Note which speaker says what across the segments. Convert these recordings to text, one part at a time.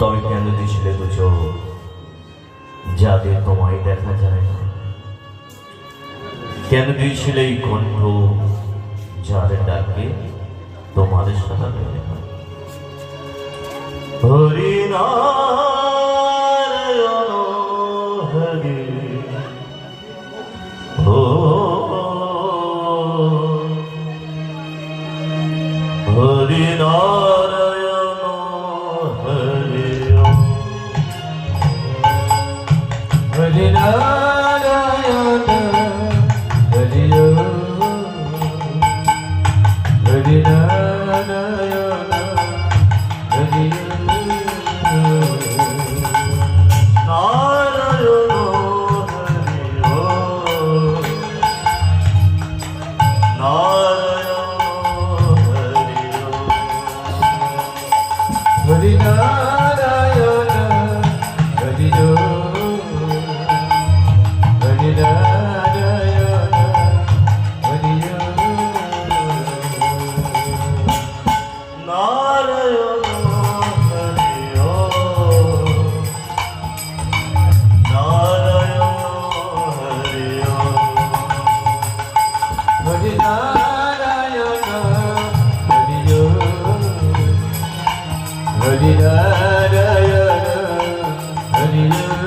Speaker 1: তবে কেন দিছিলে যাদের তোমায় দেখা যায় না। কেন দিয়েছিলে এই কণ্ঠ? যাদের ডাকে তোমাদের সাথে
Speaker 2: হরিনা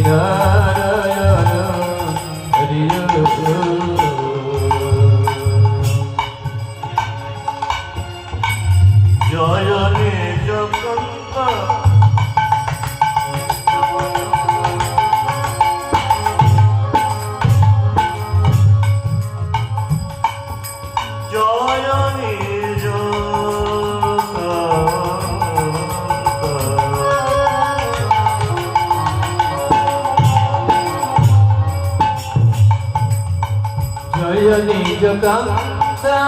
Speaker 2: Minar কান্তা।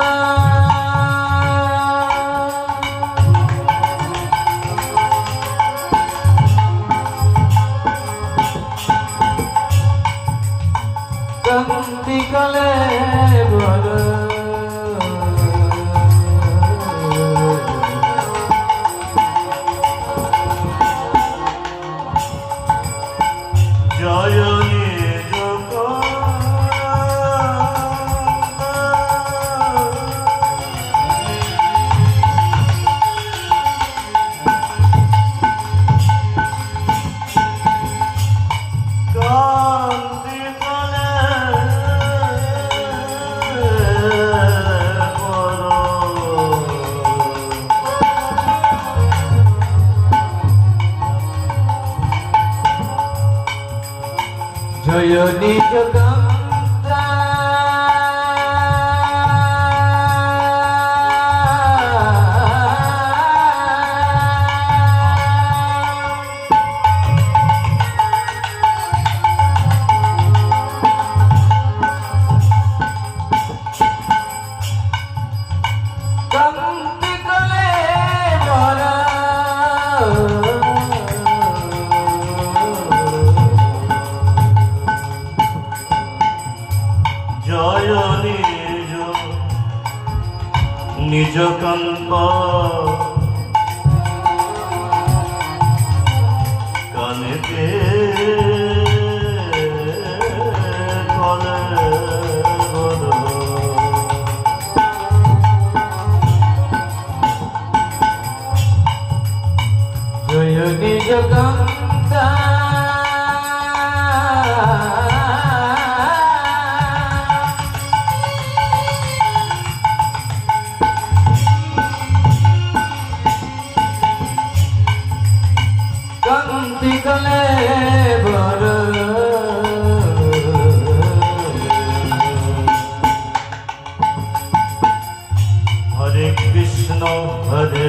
Speaker 2: কান্তিকালে বড়
Speaker 1: যখন পর কান্তি গলে
Speaker 2: বড় হরে কৃষ্ণ হরে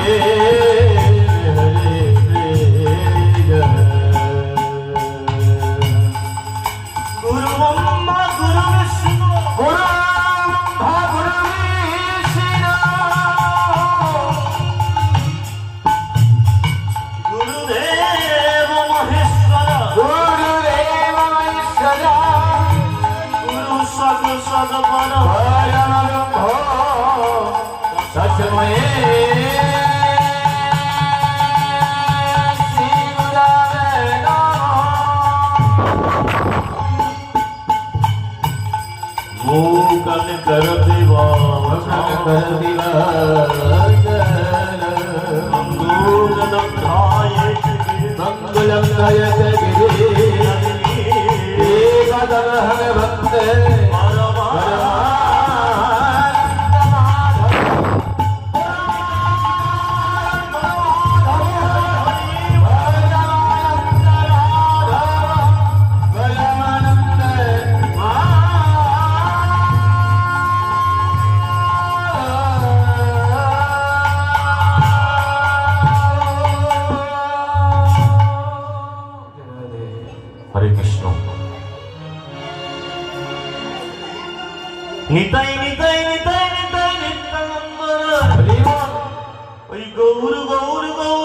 Speaker 1: કર દેવા
Speaker 2: કર દેવા मंगलम गायक
Speaker 1: गिरे देवा
Speaker 2: दरहर भक्त
Speaker 1: নিতাই নিতাই নিতাই নিতাই নিত্যানন্দ ওই গৌর গৌর গৌর